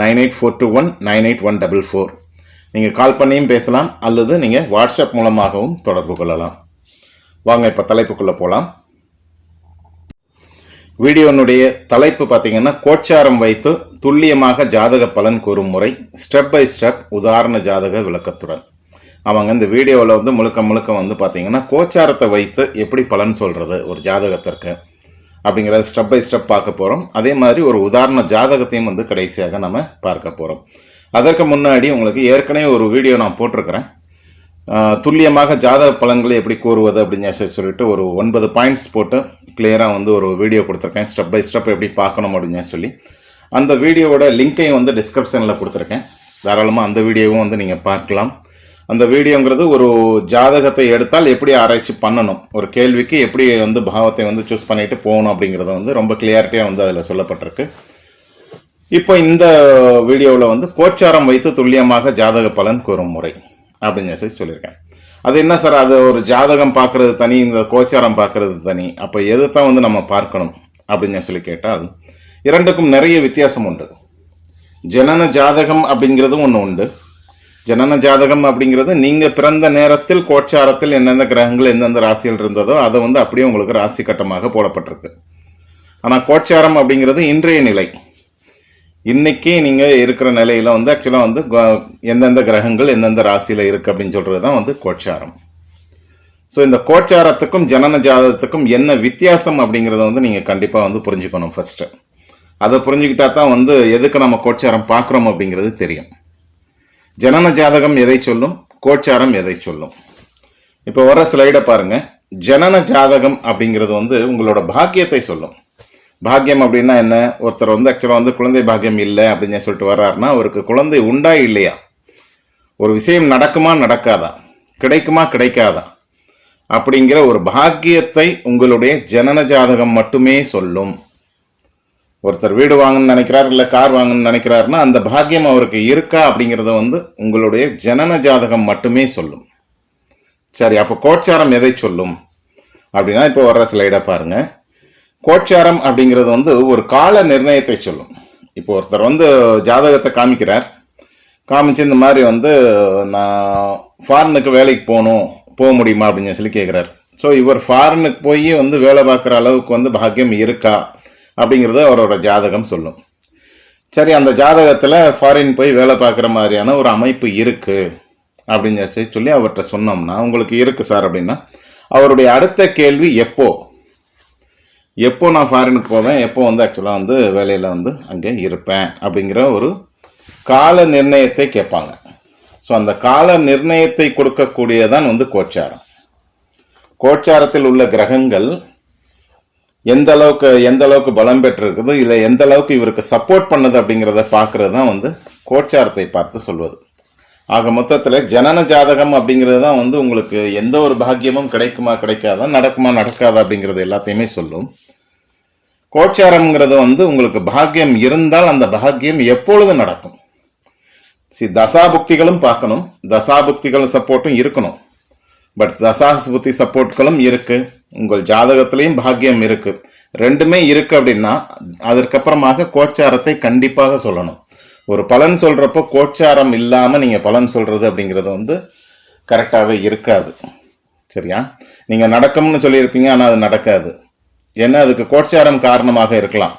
Nine eight four two one nine eight one double four. நீங்கள் call பண்ணியும் பேசலாம் அல்லது நீங்கள் வாட்ஸ்அப் மூலமாகவும் தொடர்பு கொள்ளலாம். வாங்க இப்போ தலைப்புக்குள்ளே போகலாம் வீடியோனுடைய தலைப்பு பார்த்தீங்கன்னா கோச்சாரம் வைத்து துல்லியமாக ஜாதக பலன் கூறும் முறை ஸ்டெப் பை ஸ்டெப் உதாரண ஜாதக விளக்கத்துடன். அவங்க இந்த வீடியோவில் வந்து முழுக்க முழுக்க வந்து பார்த்தீங்கன்னா கோச்சாரத்தை வைத்து எப்படி பலன் சொல்கிறது ஒரு ஜாதகத்திற்கு. அப்படிங்கிறத ஸ்டெப் பை ஸ்டெப் பார்க்க போகிறோம் அதே மாதிரி ஒரு உதாரண ஜாதகத்தையும் வந்து கடைசியாக நம்ம பார்க்க போகிறோம் அதற்கு முன்னாடி உங்களுக்கு ஏற்கனவே ஒரு வீடியோ நான் போட்டிருக்கிறேன். துல்லியமாக ஜாதக பலன்களை எப்படி கூறுவது அப்படின்னு சொல்லி சொல்லிட்டு ஒரு ஒன்பது பாயிண்ட்ஸ் போட்டு கிளியராக வந்து ஒரு வீடியோ கொடுத்துருக்கேன். ஸ்டெப் பை ஸ்டெப் எப்படி பார்க்கணும் அப்படின்னு சொல்லி. அந்த வீடியோவோட லிங்க்கையும் வந்து டிஸ்கிரிப்ஷனில் கொடுத்துருக்கேன். தாராளமாக அந்த வீடியோவும் வந்து நீங்கள் பார்க்கலாம். அந்த வீடியோங்கிறது ஒரு ஜாதகத்தை எடுத்தால் எப்படி ஆராய்ச்சி பண்ணணும்? ஒரு கேள்விக்கு எப்படி வந்து பாவத்தை வந்து சூஸ் பண்ணிட்டு போகணும் அப்படிங்கிறத வந்து ரொம்ப கிளியாரிட்டியாக வந்து அதில் சொல்லப்பட்டிருக்கு. இப்போ இந்த வீடியோவில் வந்து கோச்சாரம் வைத்து துல்லியமாக ஜாதக பலன் கூறும் முறை அப்படின்னு சொல்லி சொல்லியிருக்கேன் அது என்ன சார்? அது ஒரு ஜாதகம் பார்க்குறது தனி இந்த கோச்சாரம் பார்க்குறது தனி. அப்போ எதை தான் வந்து நம்ம பார்க்கணும் அப்படின்னு சொல்லி கேட்டால் இரண்டுக்கும் நிறைய வித்தியாசம் உண்டு. ஜனன ஜாதகம் அப்படிங்கிறதும் ஒன்று உண்டு. ஜனன ஜாதகம் அப்படிங்கிறது நீங்கள் பிறந்த நேரத்தில் கோச்சாரத்தில் எந்தெந்த கிரகங்கள் எந்தெந்த ராசியில் இருந்ததோ அதை வந்து அப்படியே உங்களுக்கு ராசி கட்டமாக போடப்பட்டிருக்கு. ஆனால் கோச்சாரம் அப்படிங்கிறது இன்றைய நிலை. இன்னைக்கு நீங்கள் இருக்கிற நிலையில் வந்து ஆக்சுவலாக வந்து எந்தெந்த கிரகங்கள் எந்தெந்த ராசியில் இருக்குது அப்படின்னு சொல்கிறது தான் வந்து கோச்சாரம். ஸோ இந்த கோச்சாரத்துக்கும் ஜனன ஜாதகத்துக்கும் என்ன வித்தியாசம் அப்படிங்கிறத வந்து நீங்கள் கண்டிப்பாக வந்து புரிஞ்சுக்கணும் ஃபஸ்ட்டு அதை புரிஞ்சுக்கிட்டா தான் வந்து எதுக்கு நம்ம கோச்சாரம் பார்க்குறோம் அப்படிங்கிறது தெரியும். ஜனன ஜாதகம் எதை சொல்லும்? கோச்சாரம் எதை சொல்லும்? இப்போ வர ஸ்லைடை பாருங்க. ஜனன ஜாதகம் அப்படிங்கிறது வந்து உங்களோட பாக்கியத்தை சொல்லும். பாக்கியம் அப்படின்னா என்ன? ஒருத்தர் வந்து ஆக்சுவலாக வந்து குழந்தை பாக்கியம் இல்லை அப்படின்னு சொல்லிட்டு வர்றாருன்னா அவருக்கு குழந்தை உண்டா இல்லையா? ஒரு விஷயம் நடக்குமா நடக்காதா? கிடைக்குமா கிடைக்காதா? அப்படிங்கிற ஒரு பாக்கியத்தை உங்களுடைய ஜனன ஜாதகம் மட்டுமே சொல்லும். ஒருத்தர் வீடு வாங்கணும்னு நினைக்கிறார் இல்லை கார் வாங்கணும்னு நினைக்கிறாருன்னா அந்த பாக்கியம் அவருக்கு இருக்கா அப்படிங்கிறத வந்து உங்களுடைய ஜனன ஜாதகம் மட்டுமே சொல்லும். சரி அப்போ கோட்சாரம் எதை சொல்லும்? அப்படின்னா இப்போ வர்ற ஸ்லைடாக பாருங்க. கோட்சாரம் அப்படிங்கிறது வந்து ஒரு கால நிர்ணயத்தை சொல்லும். இப்போ ஒருத்தர் வந்து ஜாதகத்தை காமிக்கிறார். காமிச்சு இந்த மாதிரி வந்து நான் ஃபாரினுக்கு வேலைக்கு போகணும் போக முடியுமா அப்படின்னு சொல்லி கேட்குறாரு ஸோ இவர் ஃபாரினுக்கு போய் வந்து வேலை பார்க்குற அளவுக்கு வந்து பாக்கியம் இருக்கா? அப்படிங்கிறது அவரோட ஜாதகம் சொல்லும். சரி அந்த ஜாதகத்தில் ஃபாரின் போய் வேலை பார்க்குற மாதிரியான ஒரு அமைப்பு இருக்குது அப்படின்னு சொல்லி சொல்லி அவர்கிட்ட சொன்னோம்னா உங்களுக்கு இருக்குது சார் அப்படின்னா அவருடைய அடுத்த கேள்வி எப்போ? எப்போ நான் ஃபாரினுக்கு போவேன்? எப்போ வந்து ஆக்சுவலாக வந்து வேலையில் வந்து அங்கே இருப்பேன்? அப்படிங்கிற ஒரு கால நிர்ணயத்தை கேட்பாங்க. ஸோ அந்த கால நிர்ணயத்தை கொடுக்கக்கூடியதான் வந்து கோச்சாரம். கோச்சாரத்தில் உள்ள கிரகங்கள் எந்த அளவுக்கு எந்த அளவுக்கு பலம் பெற்றிருக்குது இல்லை எந்த அளவுக்கு இவருக்கு சப்போர்ட் பண்ணுது அப்படிங்கிறத பார்க்கறது தான் வந்து கோச்சாரத்தை பார்த்து சொல்வது. ஆக மொத்தத்தில் ஜனன ஜாதகம் அப்படிங்கிறது தான் வந்து உங்களுக்கு எந்த ஒரு பாக்கியமும் கிடைக்குமா கிடைக்காதா நடக்குமா நடக்காதா அப்படிங்கிறது எல்லாத்தையுமே சொல்லும். கோச்சாரம்ங்கிறது வந்து உங்களுக்கு பாக்கியம் இருந்தால் அந்த பாக்கியம் எப்பொழுது நடக்கும்? சி தசாபுக்திகளும் பார்க்கணும். தசாபுக்திகள் சப்போர்ட்டும் இருக்கணும். பட் தசாபுக்தி சப்போர்ட்களும் இருக்குது உங்கள் ஜாதகத்திலையும் பாக்கியம் இருக்குது ரெண்டுமே இருக்குது அப்படின்னா அதற்கப்புறமாக கோச்சாரத்தை கண்டிப்பாக சொல்லணும். ஒரு பலன் சொல்கிறப்போ கோச்சாரம் இல்லாமல் நீங்கள் பலன் சொல்கிறது அப்படிங்கிறது வந்து கரெக்டாகவே இருக்காது. சரியா? நீங்கள் நடக்கும்னு சொல்லியிருப்பீங்க ஆனால் அது நடக்காது. ஏன்னா அதுக்கு கோச்சாரம் காரணமாக இருக்கலாம்.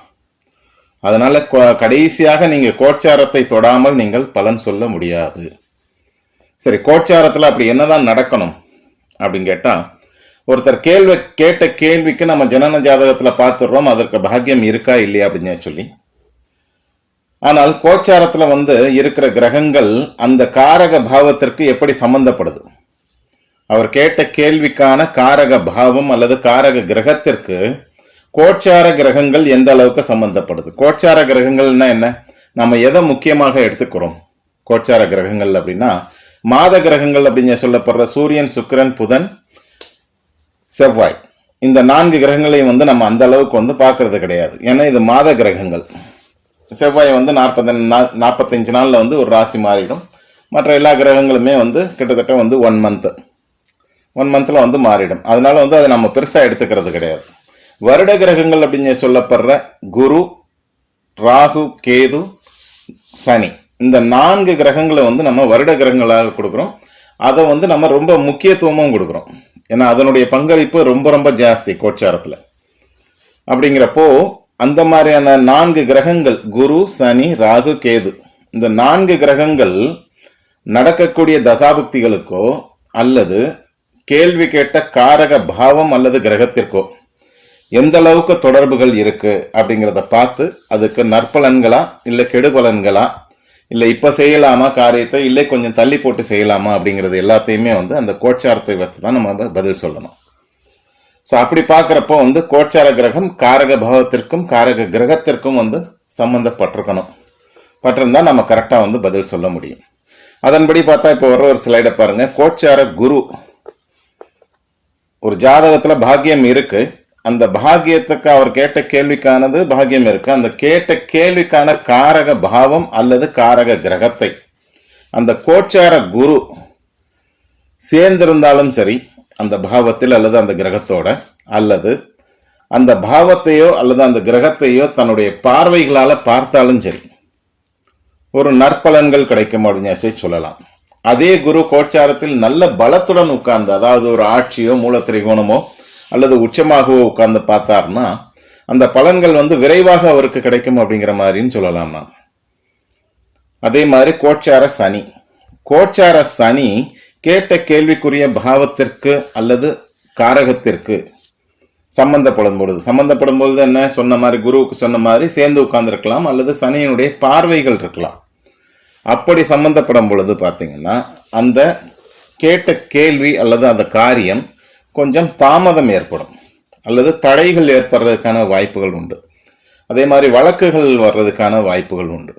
அதனால் கடைசியாக நீங்கள் கோச்சாரத்தை தொடாமல் நீங்கள் பலன் சொல்ல முடியாது. சரி கோச்சாரத்தில் அப்படி என்னதான் நடக்கணும்? அப்படின்னு கேட்டா ஒருத்தர் கேள்வி கேட்ட கேள்விக்கு நம்ம ஜனன ஜாதகத்தில் பார்த்துடுறோம் அதற்கு பாக்கியம் இருக்கா இல்லையா அப்படின்னு சொல்லி. ஆனால் கோச்சாரத்தில் வந்து இருக்கிற கிரகங்கள் அந்த காரக பாவத்திற்கு எப்படி சம்பந்தப்படுது? அவர் கேட்ட கேள்விக்கான காரக பாவம் அல்லது காரக கிரகத்திற்கு கோச்சார கிரகங்கள் எந்த அளவுக்கு சம்பந்தப்படுது? கோச்சார கிரகங்கள்னா என்ன? நம்ம எதை முக்கியமாக எடுத்துக்கிறோம்? கோச்சார கிரகங்கள் அப்படின்னா மாத கிரகங்கள் அப்படின்னு சொல்லப்படுற சூரியன் சுக்கிரன் புதன் செவ்வாய். இந்த நான்கு கிரகங்களையும் வந்து நம்ம அந்த அளவுக்கு வந்து பார்க்கறது கிடையாது. ஏன்னா இது மாத கிரகங்கள். செவ்வாய் வந்து நாற்பது நாற்பத்தஞ்சு நாளில் வந்து ஒரு ராசி மாறிடும். மற்ற எல்லா கிரகங்களுமே வந்து கிட்டத்தட்ட வந்து ஒன் மந்த்து ஒன் மந்தில் வந்து மாறிடும். அதனால வந்து அதை நம்ம பெருசாக எடுத்துக்கிறது கிடையாது. வருட கிரகங்கள் அப்படின்னு சொல்லப்படுற குரு ராகு கேது சனி. இந்த நான்கு கிரகங்களை வந்து நம்ம வருட கிரகங்களாக கொடுக்குறோம். அதை வந்து நம்ம ரொம்ப முக்கியத்துவமும் கொடுக்குறோம். ஏன்னா அதனுடைய பங்களிப்பு ரொம்ப ரொம்ப ஜாஸ்தி கோச்சாரத்தில். அப்படிங்கிறப்போ அந்த மாதிரியான நான்கு கிரகங்கள் குரு சனி ராகு கேது இந்த நான்கு கிரகங்கள் நடக்கக்கூடிய தசாபக்திகளுக்கோ அல்லது கேள்வி கேட்ட காரக பாவம் அல்லது கிரகத்திற்கோ எந்த அளவுக்கு தொடர்புகள் இருக்குது அப்படிங்கிறத பார்த்து அதுக்கு நற்பலன்களா இல்லை கெடுபலன்களா இல்லை இப்போ செய்யலாமா காரியத்தை? இல்லை கொஞ்சம் தள்ளி போட்டு செய்யலாமா அப்படிங்கிறது எல்லாத்தையுமே வந்து அந்த கோச்சாரத்தை பற்றி தான் நம்ம பதில் சொல்லணும். ஸோ அப்படி பார்க்குறப்போ வந்து கோச்சார கிரகம் காரக பாவத்திற்கும் காரக கிரகத்திற்கும் வந்து சம்மந்தப்பட்டிருக்கணும் பட்டிருந்தால் நம்ம கரெக்டாக வந்து பதில் சொல்ல முடியும். அதன்படி பார்த்தா இப்போ வர ஒரு ஸ்லைடை பாருங்கள் கோச்சார குரு. ஒரு ஜாதகத்தில் பாக்கியம் இருக்குது அந்த பாகியத்துக்கு அவர் கேட்ட கேள்விக்கானது பாகியம் இருக்கு. அந்த கேட்ட கேள்விக்கான காரக பாவம் அல்லது காரக கிரகத்தை. அந்த கோச்சார குரு சேர்ந்திருந்தாலும் சரி அந்த பாவத்தில் அல்லது அந்த கிரகத்தோட அல்லது அந்த பாவத்தையோ அல்லது அந்த கிரகத்தையோ தன்னுடைய பார்வைகளால் பார்த்தாலும் சரி ஒரு நற்பலன்கள் கிடைக்கும் அப்படின்னு சொல்லலாம். அதே குரு கோச்சாரத்தில் நல்ல பலத்துடன் உட்கார்ந்து அதாவது ஒரு ஆட்சியோ மூல திரிகோணமோ அல்லது உச்சமாகவோ உட்கார்ந்து பார்த்தார்னா அந்த பலன்கள் வந்து விரைவாக அவருக்கு கிடைக்கும் அப்படிங்கிற மாதிரின்னு சொல்லலாம் நான் அதே மாதிரி கோச்சார சனி. கோச்சார சனி கேட்ட கேள்விக்குரிய பாவத்திற்கு அல்லது காரகத்திற்கு சம்பந்தப்படும் பொழுது சம்பந்தப்படும் பொழுது என்ன? சொன்ன மாதிரி குருவுக்கு சொன்ன மாதிரி சேர்ந்து உட்கார்ந்துருக்கலாம் அல்லது சனியினுடைய பார்வைகள் இருக்கலாம். அப்படி சம்பந்தப்படும் பொழுது பார்த்தீங்கன்னா அந்த கேட்ட கேள்வி அல்லது அந்த காரியம் கொஞ்சம் தாமதம் ஏற்படும். அல்லது தடைகள் ஏற்படுறதுக்கான வாய்ப்புகள் உண்டு. அதே மாதிரி வழக்குகள் வர்றதுக்கான வாய்ப்புகள் உண்டு.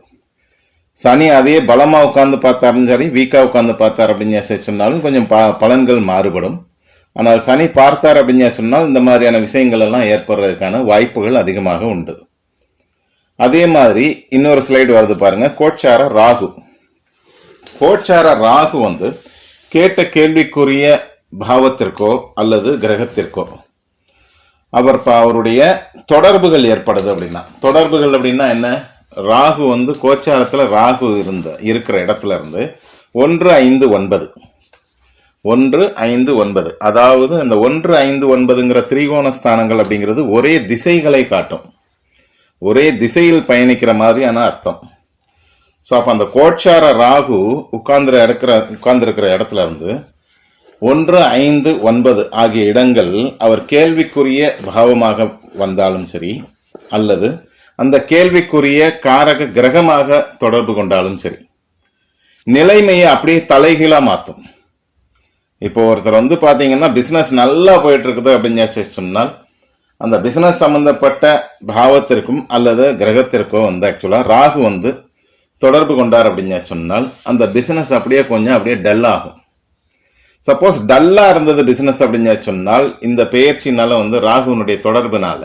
சனி அதே பலமாக உட்காந்து பார்த்தாலும் சரி வீக்காக உட்காந்து பார்த்தார் அப்படின்னு சொல்லி சொன்னாலும் கொஞ்சம் ப பலன்கள் மாறுபடும். ஆனால் சனி பார்த்தார் அப்படின்னு சொன்னால் இந்த மாதிரியான விஷயங்கள் எல்லாம் ஏற்படுறதுக்கான வாய்ப்புகள் அதிகமாக உண்டு. அதே மாதிரி இன்னொரு ஸ்லைடு வருது பாருங்கள் கோச்சார ராகு. கோச்சார ராகு வந்து கேட்ட கேள்விக்குரிய பாவத்திற்கோ அல்லது கிரகத்திற்கோ. அவர் அவருடைய தொடர்புகள் ஏற்படுது அப்படின்னா. தொடர்புகள் அப்படின்னா என்ன? ராகு வந்து கோச்சாரத்தில் ராகு இருந்த இருக்கிற இடத்துல இருந்து ஒன்று ஐந்து ஒன்பது. ஒன்று ஐந்து ஒன்பது. அதாவது அந்த ஒன்று ஐந்து ஒன்பதுங்கிற திரிகோண ஸ்தானங்கள் அப்படிங்கிறது ஒரே திசைகளை காட்டும். ஒரே திசையில் பயணிக்கிற மாதிரியான அர்த்தம். ஸோ அப்போ அந்த கோட்சார ராகு உட்கார்ந்து இருக்கிற உட்கார்ந்துருக்கிற இடத்துல இருந்து ஒன்று ஐந்து ஒன்பது ஆகிய இடங்கள் அவர் கேள்விக்குரிய பாவமாக வந்தாலும் சரி அல்லது அந்த கேள்விக்குரிய காரக கிரகமாக தொடர்பு கொண்டாலும் சரி நிலைமையை அப்படியே தலைகீழாக மாற்றும் இப்போ ஒருத்தர் வந்து பார்த்தீங்கன்னா பிஸ்னஸ் நல்லா போயிட்டுருக்குது அப்படின்னு சொல்லி சொன்னால் அந்த பிஸ்னஸ் சம்மந்தப்பட்ட பாவத்திற்கும் அல்லது கிரகத்திற்கோ வந்து ஆக்சுவலாக ராகு வந்து தொடர்பு கொண்டார் அப்படின்னு சொன்னால் அந்த பிஸ்னஸ் அப்படியே கொஞ்சம் அப்படியே டல் ஆகும். சப்போஸ் டல்லாக இருந்தது பிஸ்னஸ் அப்படின்னு சொன்னால் இந்த பெயர்ச்சினால வந்து ராகுனுடைய தொடர்புனால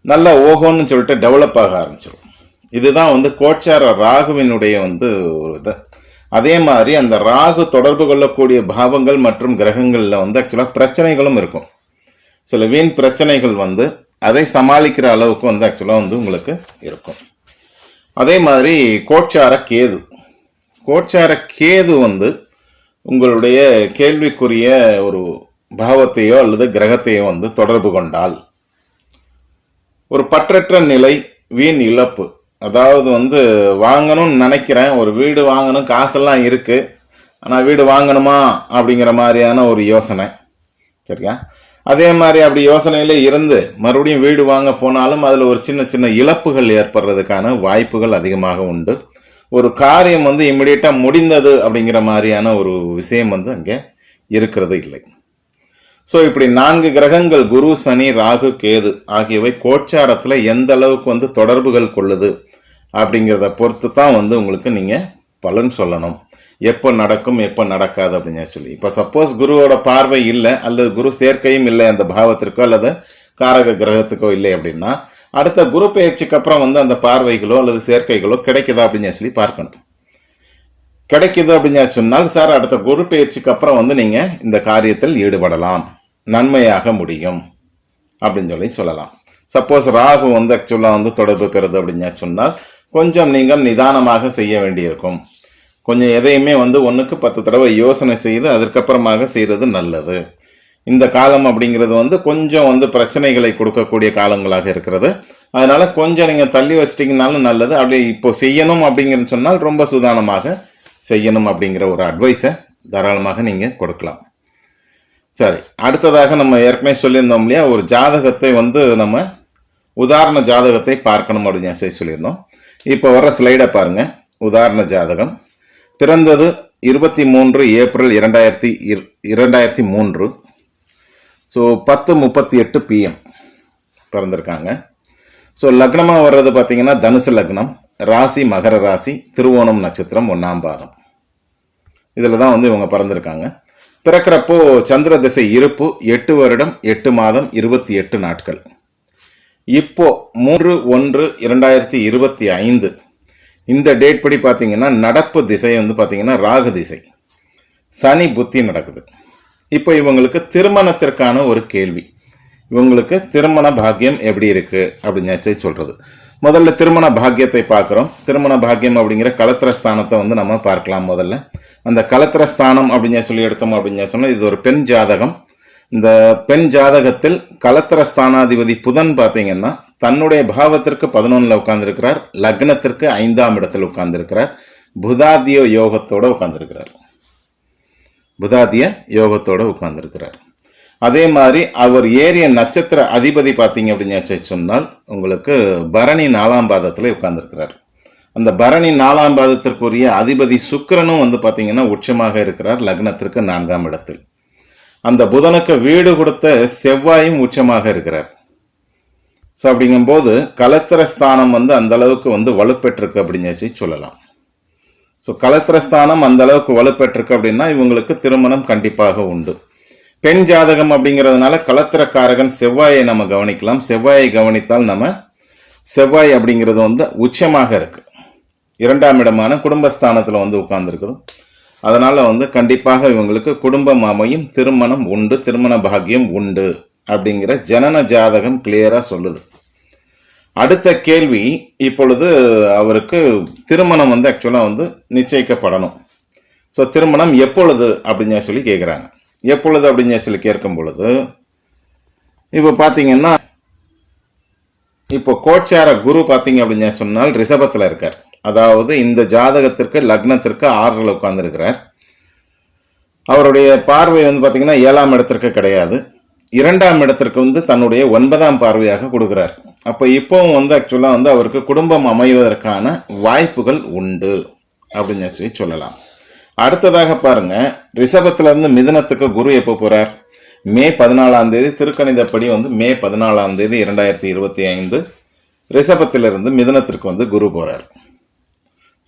நல்ல ஓஹோன்னு சொல்லிட்டு டெவலப் ஆக ஆரம்பிச்சிடும் இதுதான் வந்து கோச்சார ராகுவினுடைய வந்து ஒரு இது. அதே மாதிரி அந்த ராகு தொடர்பு கொள்ளக்கூடிய பாவங்கள் மற்றும் கிரகங்களில் வந்து ஆக்சுவலாக பிரச்சனைகளும் இருக்கும். சில வீண் பிரச்சனைகள் வந்து அதை சமாளிக்கிற அளவுக்கு வந்து ஆக்சுவலாக வந்து உங்களுக்கு இருக்கும். அதே மாதிரி கோட்சார கேது. கோச்சார கேது வந்து உங்களுடைய கேள்விக்குரிய ஒரு பாவத்தையோ அல்லது கிரகத்தையோ வந்து தொடர்பு கொண்டால் ஒரு பற்றற்ற நிலை வீண் இழப்பு. அதாவது வந்து வாங்கணும்னு நினைக்கிறேன் ஒரு வீடு வாங்கணும் காசெல்லாம் இருக்குது ஆனால் வீடு வாங்கணுமா அப்படிங்கிற மாதிரியான ஒரு யோசனை. சரியா? அதே மாதிரி அப்படி யோசனையில் இருந்து மறுபடியும் வீடு வாங்க போனாலும் அதில் ஒரு சின்ன சின்ன இழப்புகள் ஏற்படுறதுக்கான வாய்ப்புகள் அதிகமாக உண்டு. ஒரு காரியம் வந்து இம்மிடியட்டாக முடிந்தது அப்படிங்கிற மாதிரியான ஒரு விஷயம் வந்து அங்கே இருக்கிறது இல்லை. ஸோ இப்படி நான்கு கிரகங்கள் குரு சனி ராகு கேது ஆகியவை கோச்சாரத்தில் எந்த அளவுக்கு வந்து தொடர்புகள் கொள்ளுது அப்படிங்கிறத பொறுத்து தான் வந்து உங்களுக்கு நீங்கள் பலன் சொல்லணும். எப்போ நடக்கும் எப்போ நடக்காது அப்படின்னு சொல்லி. இப்போ சப்போஸ் குருவோட பார்வை இல்லை அல்லது குரு சேர்க்கையும் இல்லை அந்த பாவத்திற்கோ அல்லது காரக கிரகத்துக்கோ இல்லை அப்படின்னா அடுத்த குரு பயிற்சிக்கு அப்புறம் வந்து அந்த பார்வைகளோ அல்லது சேர்க்கைகளோ கிடைக்குதா அப்படின்னு சொல்லி பார்க்கணும். கிடைக்குது அப்படின்னு சொன்னால் சார் அடுத்த குரு பயிற்சிக்கு அப்புறம் வந்து நீங்கள் இந்த காரியத்தில் ஈடுபடலாம். நன்மையாக முடியும். அப்படின்னு சொல்லி சொல்லலாம். சப்போஸ் ராகு வந்து ஆக்சுவலாக வந்து தொடர்பு பெறுது அப்படின்னு சொன்னால் கொஞ்சம் நீங்கள் நிதானமாக செய்ய வேண்டியிருக்கும். கொஞ்சம் எதையுமே வந்து ஒன்றுக்கு பத்து தடவை யோசனை செய்து அதற்கப்புறமாக செய்கிறது நல்லது. இந்த காலம் அப்படிங்கிறது வந்து கொஞ்சம் வந்து பிரச்சனைகளை கொடுக்கக்கூடிய காலங்களாக இருக்கிறது. அதனால் கொஞ்சம் நீங்கள் தள்ளி வச்சிட்டிங்கனாலும் நல்லது. அப்படி இப்போ செய்யணும் அப்படிங்கிறது சொன்னால் ரொம்ப சுதானமாக செய்யணும் அப்படிங்கிற ஒரு அட்வைஸை தாராளமாக நீங்கள் கொடுக்கலாம். சரி அடுத்ததாக நம்ம ஏற்கனவே சொல்லியிருந்தோம் இல்லையா? ஒரு ஜாதகத்தை வந்து நம்ம உதாரண ஜாதகத்தை பார்க்கணும் அப்படின்னு சொல்லி சொல்லியிருந்தோம். இப்போ வர ஸ்லைடை பாருங்கள் உதாரண ஜாதகம். பிறந்தது இருபத்தி மூன்று ஏப்ரல் இரண்டாயிரத்தி இர்- இரண்டாயிரத்தி மூன்று. ஸோ பத்து முப்பத்தி எட்டு பிஎம் பிறந்திருக்காங்க. ஸோ லக்னமாக வர்றது பார்த்தீங்கன்னா தனுசு லக்னம் ராசி மகர ராசி திருவோணம் நட்சத்திரம் ஒன்றாம் பாதம். இதில் தான் வந்து இவங்க பிறந்திருக்காங்க. பிறக்கிறப்போ சந்திர திசை இருப்பு எட்டு வருடம் எட்டு மாதம் இருபத்தி எட்டு நாட்கள். இப்போ மூன்று ஒன்று இரண்டாயிரத்தி இருபத்தி ஐந்து. இந்த டேட் படி பார்த்தீங்கன்னா நடப்பு திசை வந்து பார்த்தீங்கன்னா ராகு திசை. சனி புத்தி நடக்குது. இப்போ இவங்களுக்கு திருமணத்திற்கான ஒரு கேள்வி. இவங்களுக்கு திருமண பாக்கியம் எப்படி இருக்கு அப்படின்னு சொல்லி சொல்றது. முதல்ல திருமண பாக்கியத்தை பார்க்குறோம். திருமண பாக்கியம் அப்படிங்கிற கலத்திரஸ்தானத்தை வந்து நம்ம பார்க்கலாம் முதல்ல. அந்த கலத்திரஸ்தானம் அப்படின்னு சொல்லி எடுத்தோம் அப்படின்னு சொன்னால் இது ஒரு பெண் ஜாதகம். இந்த பெண் ஜாதகத்தில் கலத்திரஸ்தானாதிபதி புதன் பார்த்தீங்கன்னா தன்னுடைய பாவத்திற்கு பதினொன்றில் உட்கார்ந்துருக்கிறார். லக்னத்திற்கு ஐந்தாம் இடத்தில் உட்கார்ந்துருக்கிறார். புதாதிய யோகத்தோடு உட்கார்ந்துருக்கிறார். புதாதிய யோகத்தோடு உட்கார்ந்துருக்கிறார். அதே மாதிரி அவர் ஏறிய நட்சத்திர அதிபதி பார்த்தீங்க அப்படின்னு சொல்லி சொன்னால் உங்களுக்கு பரணி நாலாம் பாதத்தில் உட்கார்ந்துருக்கிறார். அந்த பரணி நாலாம் பாதத்திற்குரிய அதிபதி சுக்கரனும் வந்து பார்த்தீங்கன்னா உச்சமாக இருக்கிறார் லக்னத்திற்கு நான்காம் இடத்தில். அந்த புதனுக்கு வீடு கொடுத்த செவ்வாயும் உச்சமாக இருக்கிறார். ஸோ அப்படிங்கும்போது கலத்திர ஸ்தானம் வந்து அந்த அளவுக்கு வந்து வலுப்பெற்றிருக்கு அப்படின்னு சொல்லி சொல்லலாம். ஸோ கலத்திர ஸ்தானம் அந்த அளவுக்கு வலுப்பெற்றிருக்கு அப்படின்னா இவங்களுக்கு திருமணம் கண்டிப்பாக உண்டு. பெண் ஜாதகம் அப்படிங்கிறதுனால கலத்திரக்காரகன் செவ்வாயை நம்ம கவனிக்கலாம். செவ்வாயை கவனித்தால் நம்ம செவ்வாய் அப்படிங்கிறது வந்து உச்சமாக இருக்குது இரண்டாம் இடமான குடும்பஸ்தானத்தில் வந்து உட்கார்ந்துருக்குது. அதனால் வந்து கண்டிப்பாக இவங்களுக்கு குடும்பம் அமையும் திருமணம் உண்டு திருமண பாக்கியம் உண்டு அப்படிங்கிற ஜனன ஜாதகம் கிளியராக சொல்லுது. அடுத்த கேள்வி இப்பொழுது அவருக்கு திருமணம் வந்து ஆக்சுவலாக வந்து நிச்சயிக்கப்படணும். ஸோ திருமணம் எப்பொழுது அப்படின்னு சொல்லி கேட்குறாங்க எப்பொழுது அப்படின்னு சொல்லி கேட்கும் பொழுது இப்போ பார்த்தீங்கன்னா இப்போ கோச்சார குரு பார்த்தீங்க அப்படின்னு சொன்னால் ரிஷபத்தில் இருக்கார். அதாவது இந்த ஜாதகத்திற்கு லக்னத்திற்கு ஆறில் உட்கார்ந்துருக்கிறார். அவருடைய பார்வை வந்து பார்த்திங்கன்னா ஏழாம் இடத்திற்கு கிடையாது. இரண்டாம் இடத்திற்கு வந்து தன்னுடைய ஒன்பதாம் பார்வையாக கொடுக்குறார். அப்போ இப்போவும் வந்து ஆக்சுவலாக வந்து அவருக்கு குடும்பம் அமைவதற்கான வாய்ப்புகள் உண்டு அப்படின்னு சொல்லி சொல்லலாம். அடுத்ததாக பாருங்கள் ரிஷபத்துல இருந்து குரு எப்போ போகிறார் மே பதினாலாம் தேதி திருக்கணிதப்படி வந்து மே பதினாலாம் தேதி இரண்டாயிரத்தி இருபத்தி ஐந்து ரிஷபத்திலிருந்து மிதனத்திற்கு வந்து குரு போகிறார்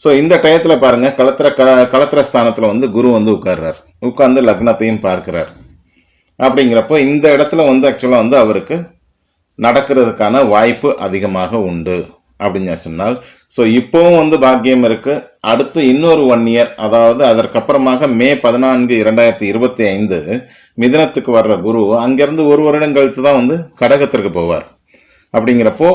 ஸோ இந்த டயத்தில் பாருங்க களத்திர க களத்திர ஸ்தானத்தில் வந்து குரு வந்து உட்கார்றார். உட்கார்ந்து லக்னத்தையும் பார்க்கிறார். அப்படிங்கிறப்போ இந்த இடத்துல வந்து ஆக்சுவலாக வந்து அவருக்கு நடக்கிறதுக்கான வாய்ப்பு அதிகமாக உண்டு அப்படின்னு சொன்னால். ஸோ இப்போவும் வந்து பாக்கியம் இருக்கு. அடுத்து இன்னொரு ஒன் இயர் அதாவது அதற்கப்புறமாக மே பதினான்கு இரண்டாயிரத்தி இருபத்தி ஐந்து மிதனத்துக்கு வர்ற குரு அங்கேருந்து ஒரு வருடம் கழித்து தான் வந்து கடகத்திற்கு போவார். அப்படிங்கிறப்போ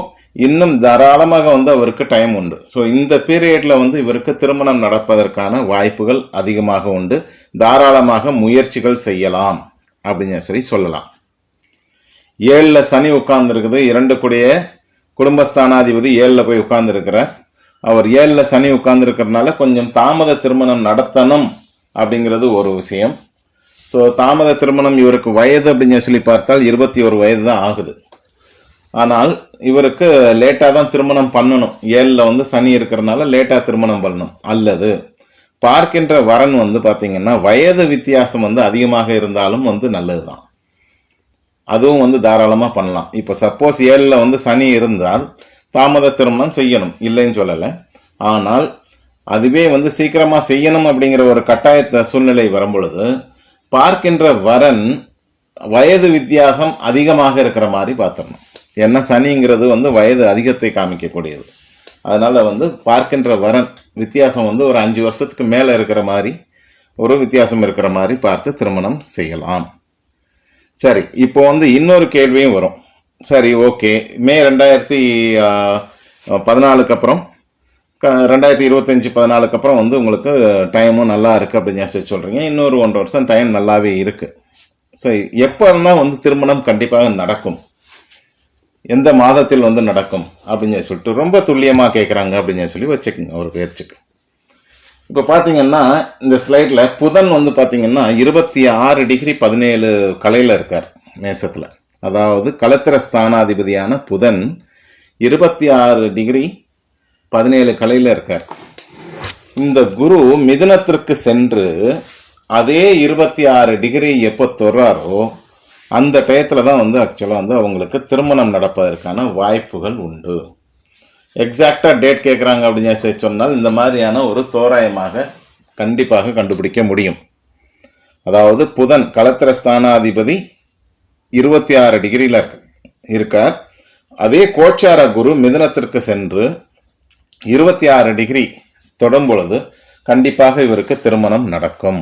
இன்னும் தாராளமாக வந்து அவருக்கு டைம் உண்டு. ஸோ இந்த பீரியடில் வந்து இவருக்கு திருமணம் நடப்பதற்கான வாய்ப்புகள் அதிகமாக உண்டு. தாராளமாக முயற்சிகள் செய்யலாம் அப்படின்னு சொல்லி சொல்லலாம். ஏழில் சனி உட்கார்ந்துருக்குது. இரண்டு கூடிய குடும்பஸ்தானாதிபதி ஏழில் போய் உட்கார்ந்துருக்கிறார். அவர் ஏழில் சனி உட்கார்ந்துருக்கிறதுனால கொஞ்சம் தாமத திருமணம் நடத்தணும் அப்படிங்கிறது ஒரு விஷயம். ஸோ தாமத திருமணம் இவருக்கு வயது அப்படின்னு சொல்லி பார்த்தால் இருபத்தி ஒரு வயது தான் ஆகுது. ஆனால் இவருக்கு லேட்டாக தான் திருமணம் பண்ணணும். ஏழில் வந்து சனி இருக்கிறனால லேட்டாக திருமணம் பண்ணணும். அல்லது பார்க்கின்ற வரன் வந்து பார்த்திங்கன்னா வயது வித்தியாசம் வந்து அதிகமாக இருந்தாலும் வந்து நல்லது தான் அதுவும் வந்து தாராளமாக பண்ணலாம். இப்போ சப்போஸ் ஏழில் வந்து சனி இருந்தால் தாமத திருமணம் செய்யணும். இல்லைன்னு சொல்லலை. ஆனால் அதுவே வந்து சீக்கிரமாக செய்யணும் அப்படிங்கிற ஒரு கட்டாயத்த சூழ்நிலை வரும்பொழுது பார்க்கின்ற வரன் வயது வித்தியாசம் அதிகமாக இருக்கிற மாதிரி பார்த்துடணும். ஏன்னா சனிங்கிறது வந்து வயது அதிகத்தை காமிக்கக்கூடியது. அதனால் வந்து பார்க்கின்ற வரன் வித்தியாசம் வந்து ஒரு அஞ்சு வருஷத்துக்கு மேலே இருக்கிற மாதிரி ஒரு வித்தியாசம் இருக்கிற மாதிரி பார்த்து திருமணம் செய்யலாம். சரி இப்போ வந்து இன்னொரு கேள்வியும் வரும். சரி ஓகே. மே ரெண்டாயிரத்தி பதினாலுக்கு அப்புறம் க ரெண்டாயிரத்தி இருபத்தஞ்சி பதினாலுக்கு அப்புறம் வந்து உங்களுக்கு டைமும் நல்லா இருக்குது அப்படின்னு சொல்லி சொல்கிறீங்க இன்னொரு ஒன்றரை வருஷம் டைம் நல்லாவே இருக்குது சரி எப்போ இருந்தால் வந்து திருமணம் கண்டிப்பாக நடக்கும்? எந்த மாதத்தில் வந்து நடக்கும்? அப்படின்னு சொல்லிட்டு ரொம்ப துல்லியமாக கேட்குறாங்க அப்படின்னு சொல்லி வச்சுக்கோங்க ஒரு பேர்ச்சுக்கு இப்போ பார்த்தீங்கன்னா இந்த ஸ்லைடில் புதன் வந்து பார்த்தீங்கன்னா இருபத்தி ஆறு டிகிரி பதினேழு கலையில் இருக்கார் மேசத்தில். அதாவது கலத்திர ஸ்தானாதிபதியான புதன் இருபத்தி ஆறு டிகிரி பதினேழு கலையில் இருக்கார். இந்த குரு மிதுனத்திற்கு சென்று அதே இருபத்தி ஆறு டிகிரி எப்போ தொடுறாரோ அந்த டயத்தில் தான் வந்து ஆக்சுவலாக வந்து அவங்களுக்கு திருமணம் நடப்பதற்கான வாய்ப்புகள் உண்டு. எக்ஸாக்டாக டேட் கேட்குறாங்க அப்படின்னு சொல்லி சொன்னால் இந்த மாதிரியான ஒரு தோராயமாக கண்டிப்பாக கண்டுபிடிக்க முடியும். அதாவது புதன் களத்திர ஸ்தானாதிபதி இருபத்தி ஆறு டிகிரியில் இருக்கார். அதே கோச்சார குரு மிதனத்திற்கு சென்று இருபத்தி ஆறு டிகிரி தொடும் பொழுது கண்டிப்பாக இவருக்கு திருமணம் நடக்கும்.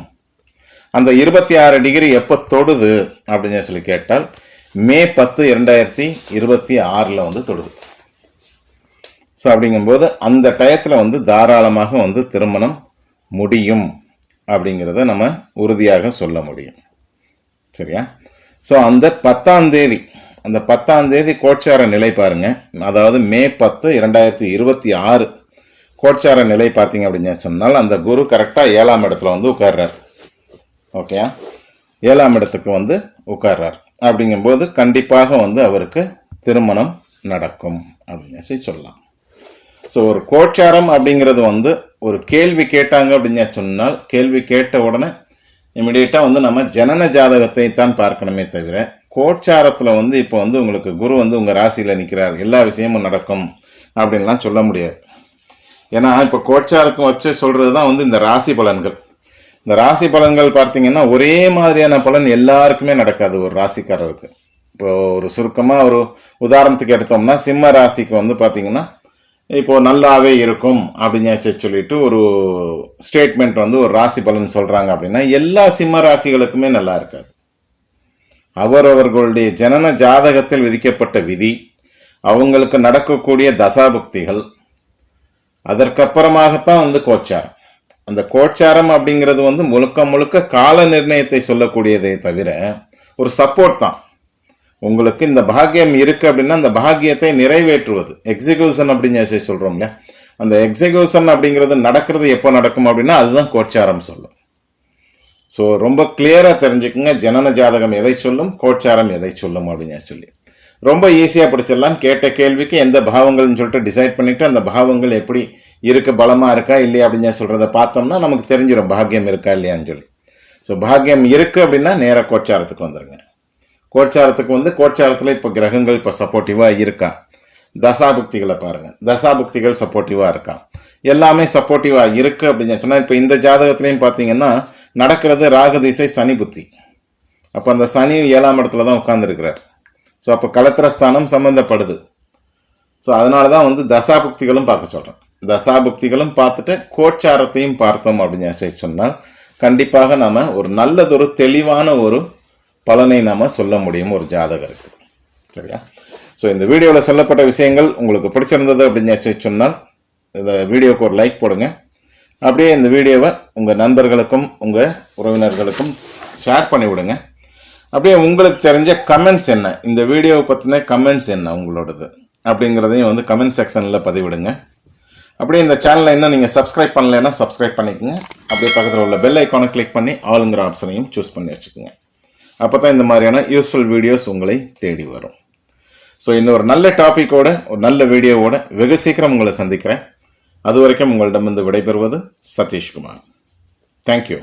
அந்த இருபத்தி ஆறு டிகிரி எப்போ தொடுது அப்படின்னு சொல்லி கேட்டால் மே பத்து இரண்டாயிரத்தி இருபத்தி ஆறில் வந்து தொடுது. ஸோ அப்படிங்கும்போது அந்த டயத்தில் வந்து தாராளமாக வந்து திருமணம் முடியும். அப்படிங்கிறத நம்ம உறுதியாக சொல்ல முடியும். சரியா? ஸோ அந்த பத்தாம் தேதி அந்த பத்தாம் தேதி கோட்சார நிலை பாருங்கள் அதாவது மே பத்து இரண்டாயிரத்தி இருபத்தி ஆறு கோட்சார நிலை பார்த்தீங்க அப்படின்னு சொன்னால் அந்த குரு கரெக்டாக ஏழாம் இடத்துல வந்து உட்கார்றார். ஓகே ஏழாம் இடத்துக்கு வந்து உட்கார்றார். அப்படிங்கும்போது கண்டிப்பாக வந்து அவருக்கு திருமணம் நடக்கும். அப்படின்னு சொல்லி சொல்லலாம். ஸோ ஒரு கோச்சாரம் அப்படிங்கிறது வந்து ஒரு கேள்வி கேட்டாங்க அப்படின்னு சொன்னால் கேள்வி கேட்ட உடனே இமிடியேட்டாக வந்து நம்ம ஜனன ஜாதகத்தை தான் பார்க்கணுமே தவிர கோச்சாரத்தில் வந்து இப்போ வந்து உங்களுக்கு குரு வந்து உங்கள் ராசியில் நிற்கிறார் எல்லா விஷயமும் நடக்கும் அப்படின்லாம் சொல்ல முடியாது. ஏன்னா இப்போ கோச்சாரத்தை வச்சு சொல்கிறது தான் வந்து இந்த ராசி பலன்கள். இந்த ராசி பலன்கள் பார்த்தீங்கன்னா ஒரே மாதிரியான பலன் எல்லாருக்குமே நடக்காது ஒரு ராசிக்காரருக்கு. இப்போ ஒரு சுருக்கமாக ஒரு உதாரணத்துக்கு எடுத்தோம்னா சிம்ம ராசிக்கு வந்து பார்த்திங்கன்னா இப்போது நல்லாவே இருக்கும் அப்படின்னு சொல்லிட்டு ஒரு ஸ்டேட்மெண்ட் வந்து ஒரு ராசி பலன் சொல்கிறாங்க அப்படின்னா எல்லா சிம்ம ராசிகளுக்குமே நல்லா இருக்காது. அவரவர்களுடைய ஜனன ஜாதகத்தில் விதிக்கப்பட்ட விதி அவங்களுக்கு நடக்கக்கூடிய தசாபுக்திகள் அதற்கப்புறமாகத்தான் வந்து கோச்சாரம். அந்த கோச்சாரம் அப்படிங்கிறது வந்து முழுக்க முழுக்க கால நிர்ணயத்தை சொல்லக்கூடியதை தவிர ஒரு சப்போர்ட் தான். உங்களுக்கு இந்த பாக்கியம் இருக்கு அப்படின்னா அந்த பாக்கியத்தை நிறைவேற்றுவது. எக்ஸிகியூஷன் அப்படின்னு சொல்லி சொல்கிறோம் இல்லையா அந்த எக்ஸிகியூஷன் அப்படிங்கிறது நடக்கிறது எப்போ நடக்கும் அப்படின்னா அதுதான் கோச்சாரம் சொல்லும். ஸோ ரொம்ப கிளியராக தெரிஞ்சுக்குங்க. ஜனன ஜாதகம் எதை சொல்லும்? கோச்சாரம் எதை சொல்லும் அப்படின்னு சொல்லி. ரொம்ப ஈஸியாக படிச்சிடலாம். கேட்ட கேள்விக்கு எந்த பாவங்கள்னு சொல்லிட்டு டிசைட் பண்ணிவிட்டு அந்த பாவங்கள் எப்படி இருக்கு? பலமாக இருக்கா? இல்லையா? அப்படின்னு சொல்கிறத பார்த்தோம்னா நமக்கு தெரிஞ்சிடும் பாக்கியம் இருக்கா? இல்லையான்னு சொல்லி. ஸோ பாக்கியம் இருக்குது அப்படின்னா நேராக கோச்சாரத்துக்கு வந்துருங்க. கோச்சாரத்துக்கு வந்து கோச்சாரத்தில் இப்போ கிரகங்கள் இப்போ சப்போர்ட்டிவாக இருக்கா? தசாபுக்திகளை பாருங்கள் தசாபுக்திகள் சப்போர்ட்டிவாக இருக்கா? எல்லாமே சப்போர்ட்டிவாக இருக்குது அப்படின்னு சொன்னால் இப்போ இந்த ஜாதகத்துலேயும் பார்த்தீங்கன்னா நடக்கிறது ராகு திசை சனி புத்தி. அப்போ அந்த சனி ஏழாம் இடத்துல தான் உட்காந்துருக்கிறார் ஸோ அப்போ கலத்திரஸ்தானம் சம்மந்தப்படுது ஸோ அதனால தான் வந்து தசாபுக்திகளும் பார்க்க சொல்கிறேன் தசாபுக்திகளும் பார்த்துட்டு கோச்சாரத்தையும் பார்த்தோம் அப்படின்னு சொன்னால் கண்டிப்பாக நாம் ஒரு நல்லதொரு தெளிவான ஒரு பலனை நாம் சொல்ல முடியும் ஒரு ஜாதகருக்கு சரியா? ஸோ இந்த வீடியோவில் சொல்லப்பட்ட விஷயங்கள் உங்களுக்கு பிடிச்சிருந்தது அப்படின்னு சொன்னால் இந்த வீடியோவுக்கு ஒரு லைக் போடுங்க. அப்படியே இந்த வீடியோவை உங்கள் நண்பர்களுக்கும் உங்கள் உறவினர்களுக்கும் ஷேர் பண்ணி விடுங்க. அப்படியே உங்களுக்கு தெரிஞ்ச கமெண்ட்ஸ் என்ன? இந்த வீடியோவை பற்றின கமெண்ட்ஸ் என்ன உங்களோடது? அப்படிங்கிறதையும் வந்து கமெண்ட் செக்ஷனில் பதிவிடுங்க. அப்படியே இந்த சேனலை இன்னும் நீங்கள் சப்ஸ்கிரைப் பண்ணலைன்னா சப்ஸ்கிரைப் பண்ணிக்கோங்க. அப்படியே பக்கத்தில் உள்ள பெல் ஐக்கானை கிளிக் பண்ணி ஆளுங்கிற ஆப்ஷனையும் சூஸ் பண்ணி வச்சுக்கோங்க. அப்போ தான் இந்த மாதிரியான யூஸ்ஃபுல் வீடியோஸ் உங்களை தேடி வரும். ஸோ இன்னொரு நல்ல டாப்பிக்கோட ஒரு நல்ல வீடியோவோட வெகு சீக்கிரம் உங்களை சந்திக்கிறேன். அது வரைக்கும் உங்களிடமிருந்து விடைபெறுவது சதீஷ்குமார். தேங்க்யூ